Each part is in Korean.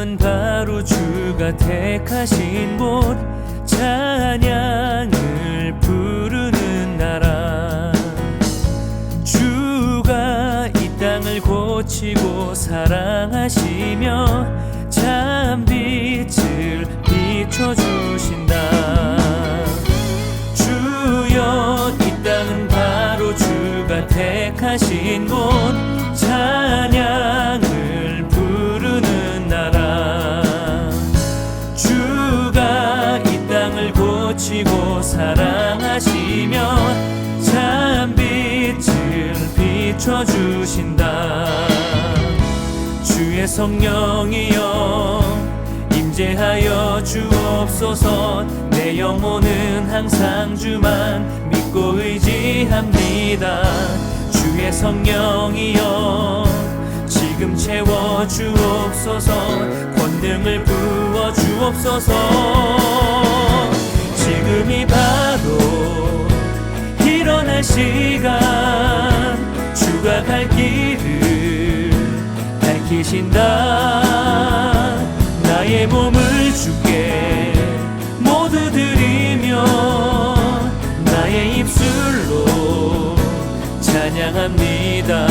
땅은 바로 주가 택하신 곳. 찬양을 부르는 나라. 주가 이 땅을 고치고 사랑하시며 참 빛을 비춰주신다. 주여 이 땅은 바로 주가 택하신 곳 비춰주신다. 주의 성령이여 임재하여 주옵소서. 내 영혼은 항상 주만 믿고 의지합니다. 주의 성령이여 지금 채워 주옵소서. 권능을 부어 주옵소서. 지금이 바로 일어날 시간 주가 갈 길을 밝히신다. 나의 몸을 주께 모두 드리며 나의 입술로 찬양합니다.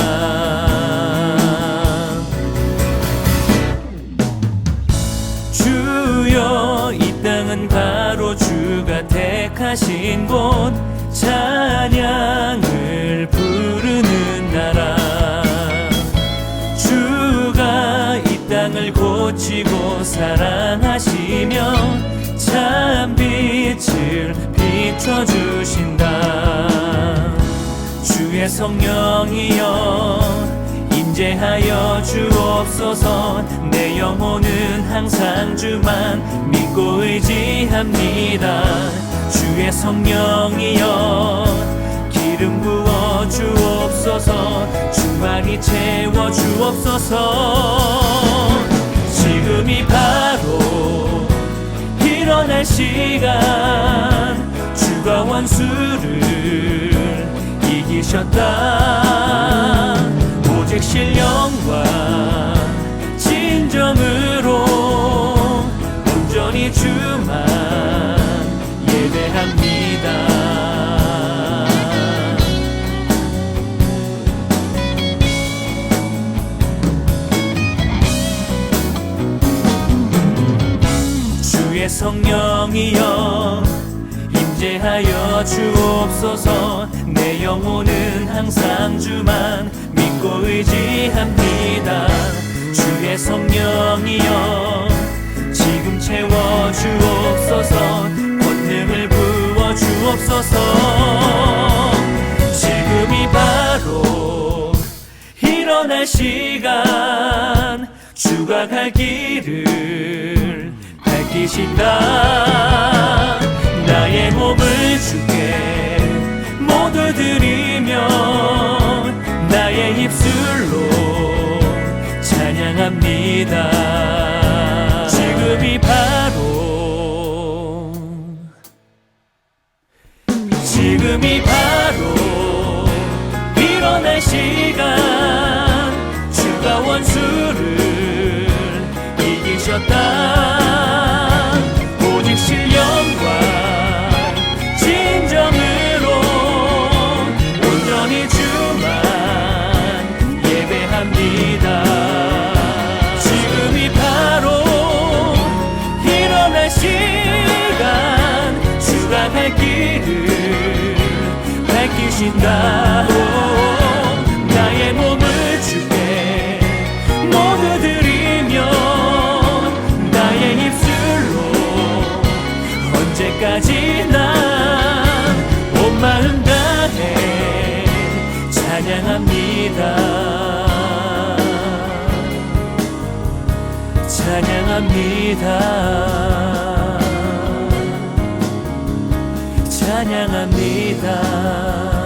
주여 이 땅은 바로 주가 택하신 곳. 찬양을 나라. 주가 이 땅을 고치고 사랑하시며 참 빛을 비춰주신다. 주의 성령이여 임재하여 주옵소서. 내 영혼은 항상 주만 믿고 의지합니다. 주의 성령이여 기름 부어 주옵소서. 충만히 채워 주옵소서. 지금이 바로 일어날 시간. 주가 원수를 이기셨다. 오직 신령과 진정으로 온전히 주만 예배합니다 성령이여 임재하여 주옵소서. 내 영혼은 항상 주만 믿고 의지합니다. 주의 성령이여 지금 채워 주옵소서. 권능을 부어 주옵소서. 지금이 바로 일어날 시간. 주가 갈 길을 밝히신다. 나의 몸을 주께 모두 드리며 나의 입술로 찬양합니다. 지금이 바로 지금이 바로 일어날 시간. 주가 원수를 이기셨다 찬양합니다. 찬양합니다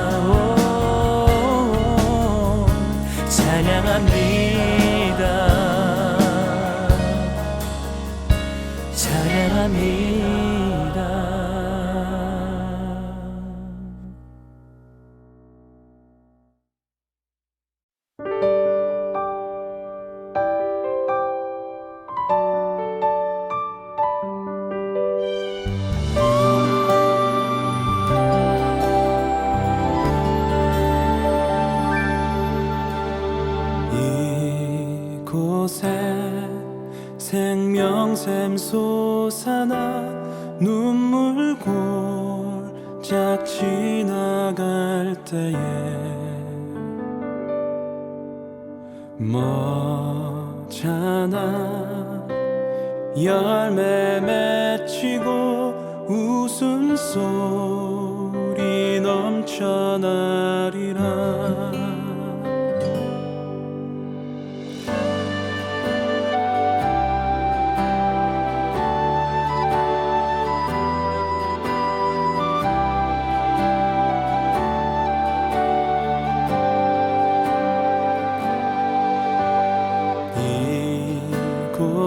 하나 열매 맺히고 웃음소리 넘쳐나리라.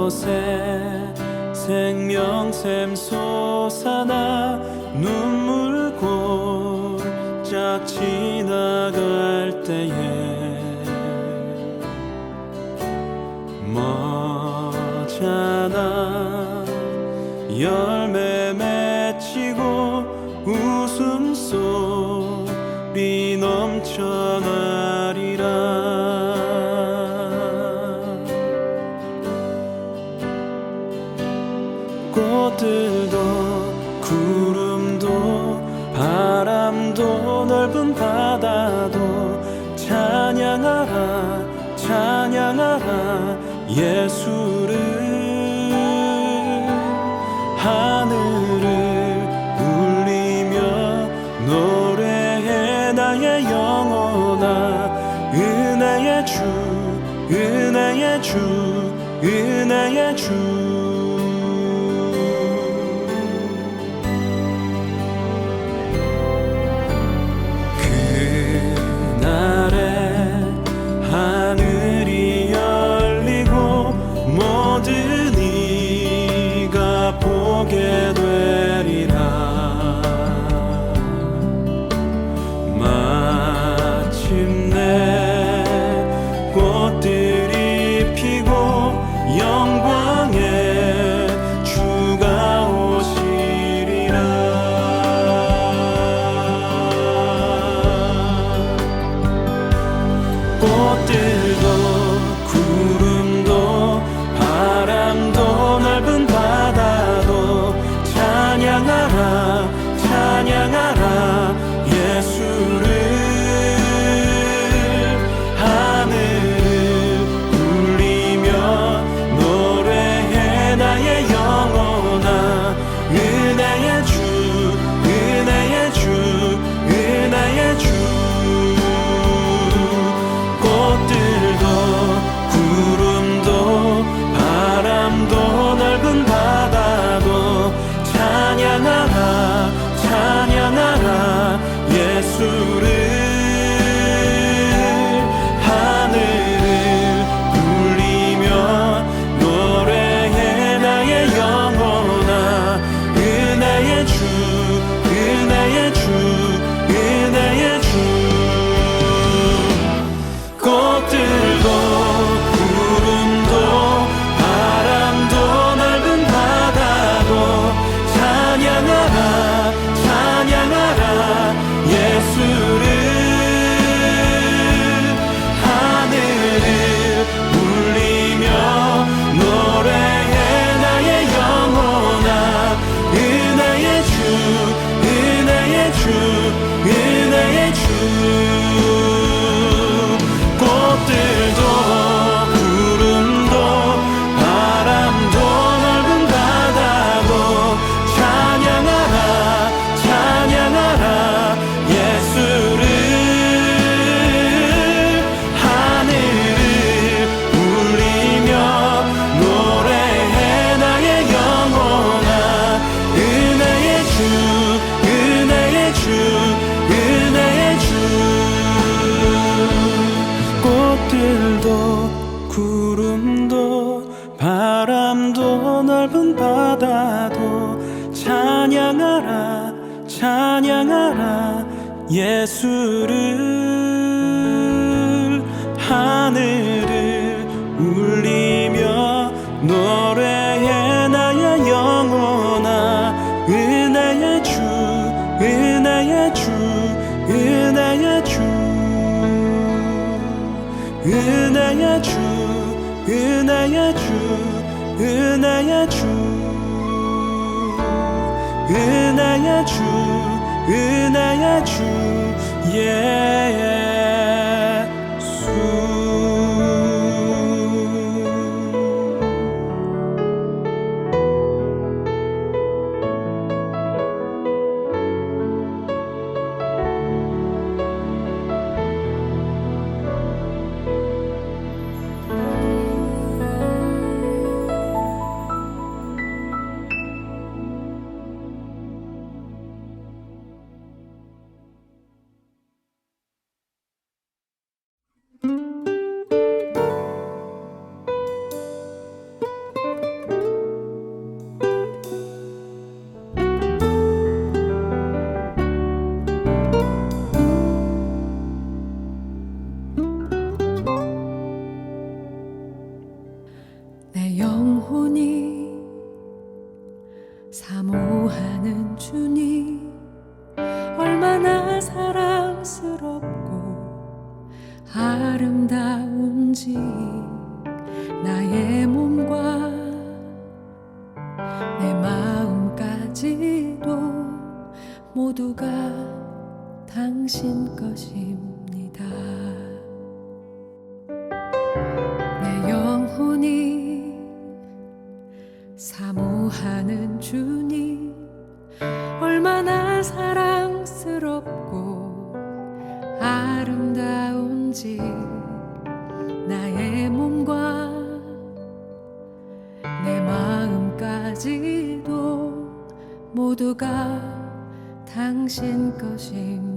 곳에 생명샘 솟아나 눈물 골짝 지나갈 때에 머잖아 열매 맺히고 웃음 속비 넘쳐나리라. Jesus. 은혜야 주 은혜야 주 은혜야 주 은혜야 주 은혜야 주 예. Yeah. 그날까지도 모두가 당신 것입니다.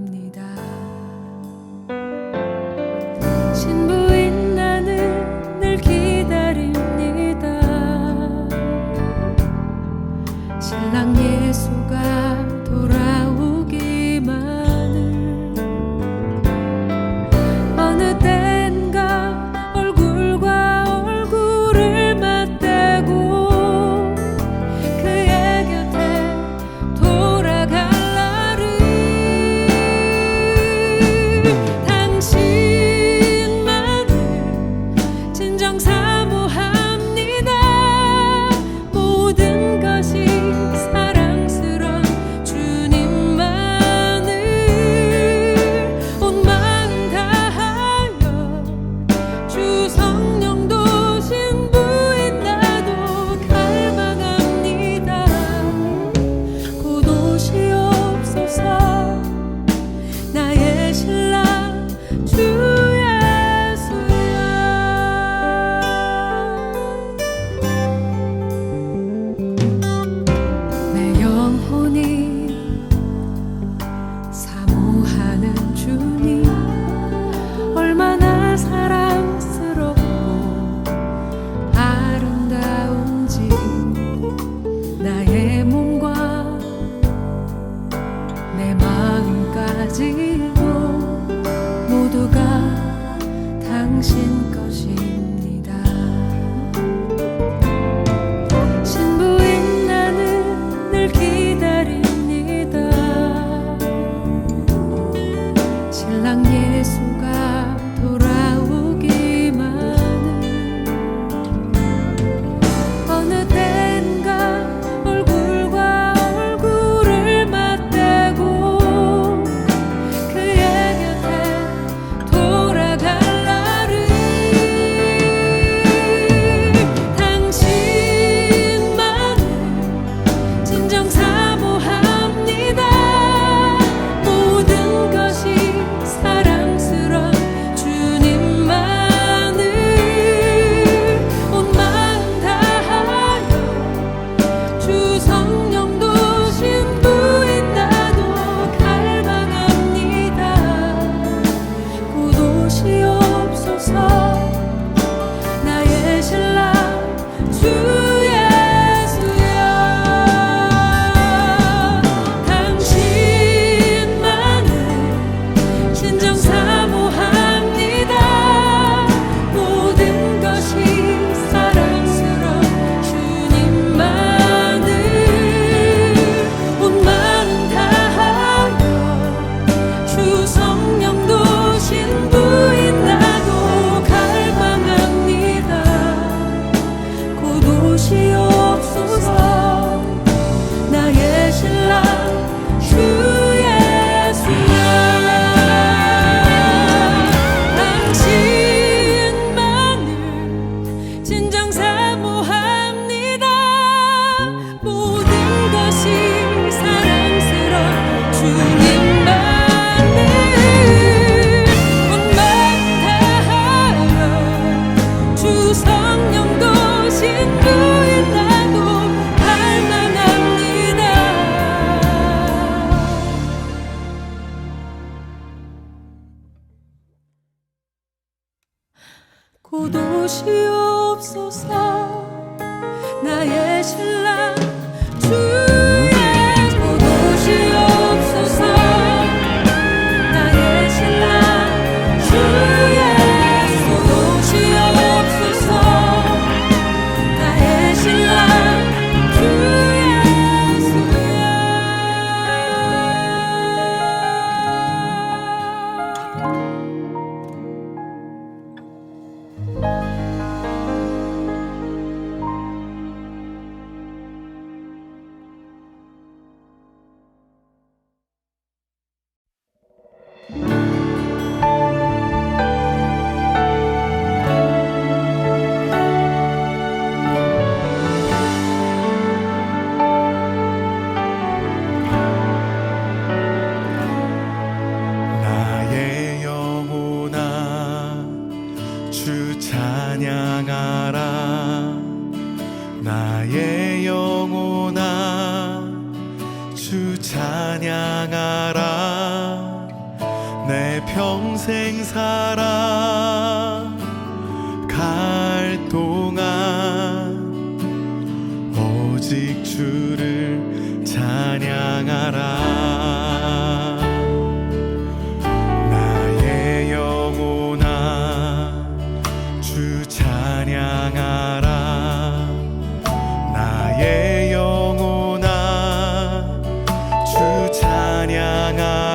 찬양하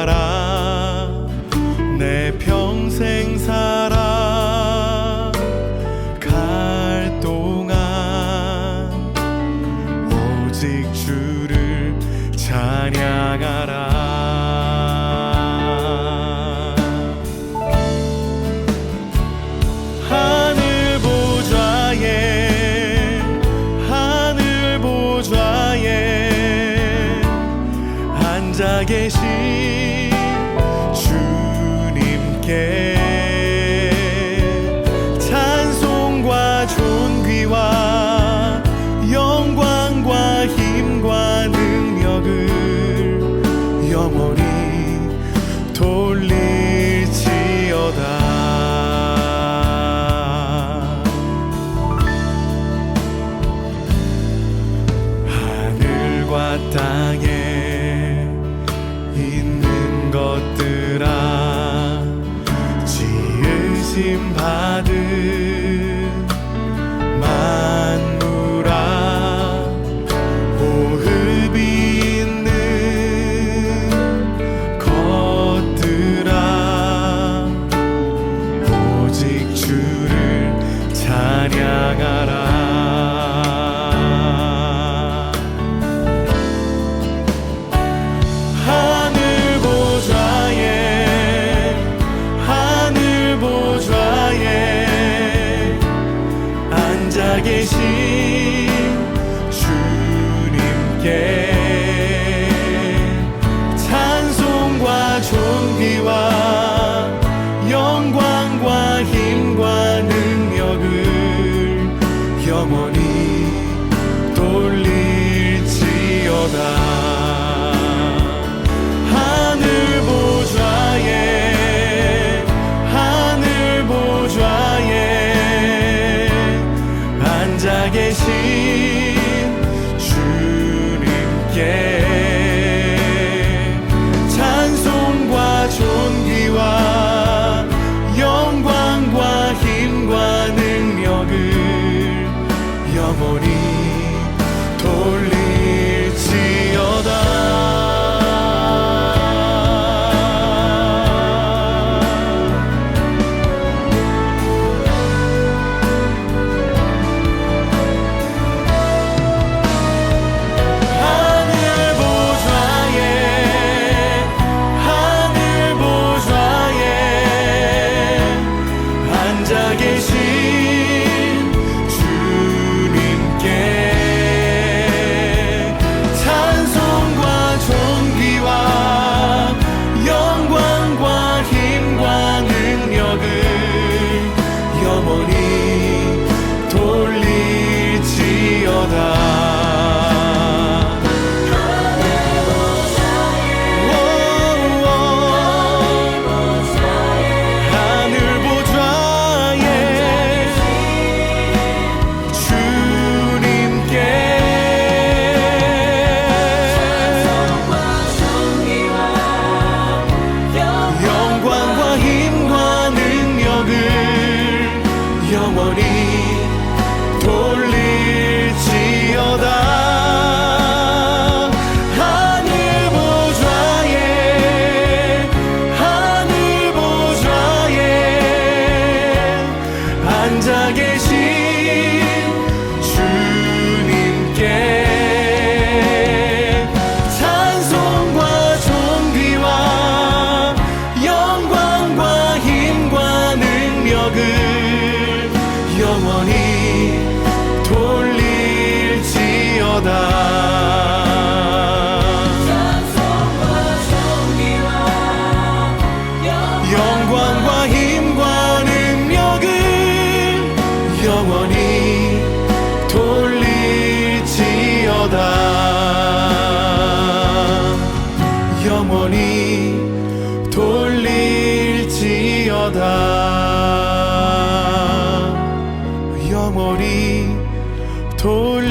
땅에 돌릴지어다